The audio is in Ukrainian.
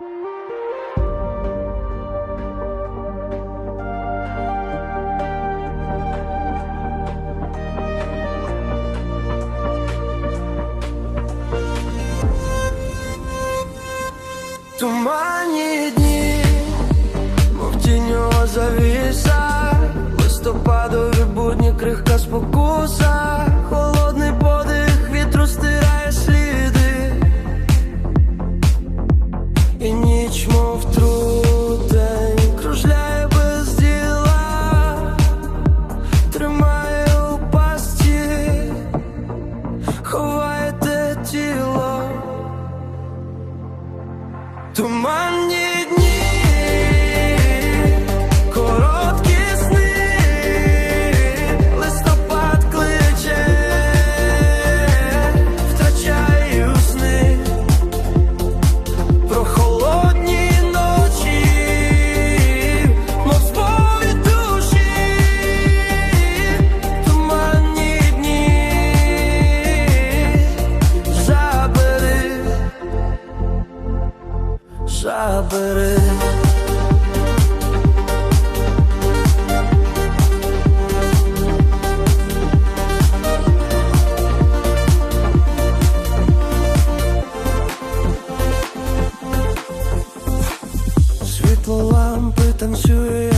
Туманні дні, мов тіньова завіса, листопадові будні крихка спокуса, Туманні Забери. Світло лампи танцює